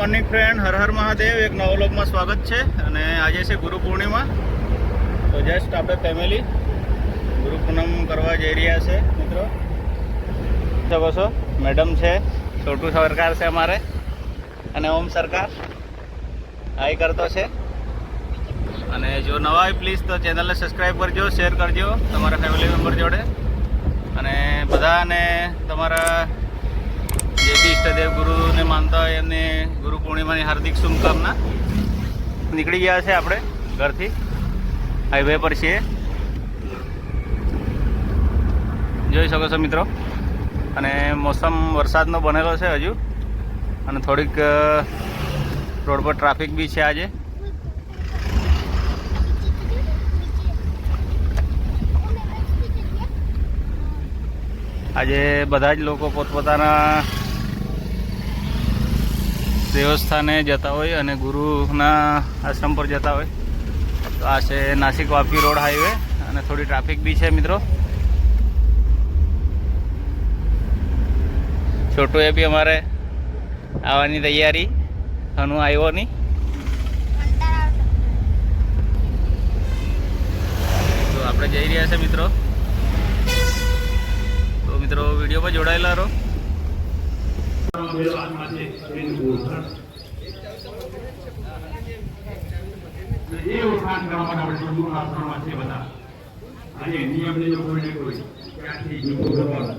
Morning friend Har Har Mahadev. એક નવો સ્વાગત છે અને આજે છે ગુરુ પૂર્ણિમા. તો જસ્ટ આપણે ફેમિલી ગુરુ પૂનમ કરવા જઈ રહ્યા છે, મિત્રો. શકો મેડમ છે, છોટું સરકાર છે અમારે અને ઓમ સરકાર. હાઈ કરતો છે. અને જો નવા હોય પ્લીઝ તો ચેનલને સબસ્ક્રાઈબ કરજો શેર કરજો તમારા ફેમિલી મેમ્બર જોડે. અને બધાને તમારા જે બી ગુરુને માનતા હોય એમને પૂર્ણિમાની હાર્દિક શુભકામના. નીકળી ગયા છે આપણે ઘરથી. હાઈવે પર છીએ. જોઈ શકો છો મિત્રો. અને મોસમ વરસાદનો બનેલો છે હજુ. અને થોડીક રોડ પર ટ્રાફિક બી છે આજે. આજે બધા જ લોકો પોતપોતાના દેવસ્થાને જતા હોય અને ગુરુના આશ્રમ પર જતા હોય. તો આ છે નાસિક વાપી રોડ હાઈવે અને થોડી ટ્રાફિક બી છે મિત્રો. છોટું એ બી અમારે આવવાની તૈયારી. હનુ આવ્યો નહીં. તો આપણે જઈ રહ્યા છે મિત્રો. તો મિત્રો વીડિયો પર જોડાયેલા રહો. એ ઓળખાણ કરવા માટે આપણે હિન્દુ શાસ્ત્રોમાં છે બધા. અને નિયમને જો કોઈ ત્યાંથી હિન્દુ કરવાનું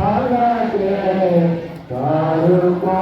பாலாக பாருமா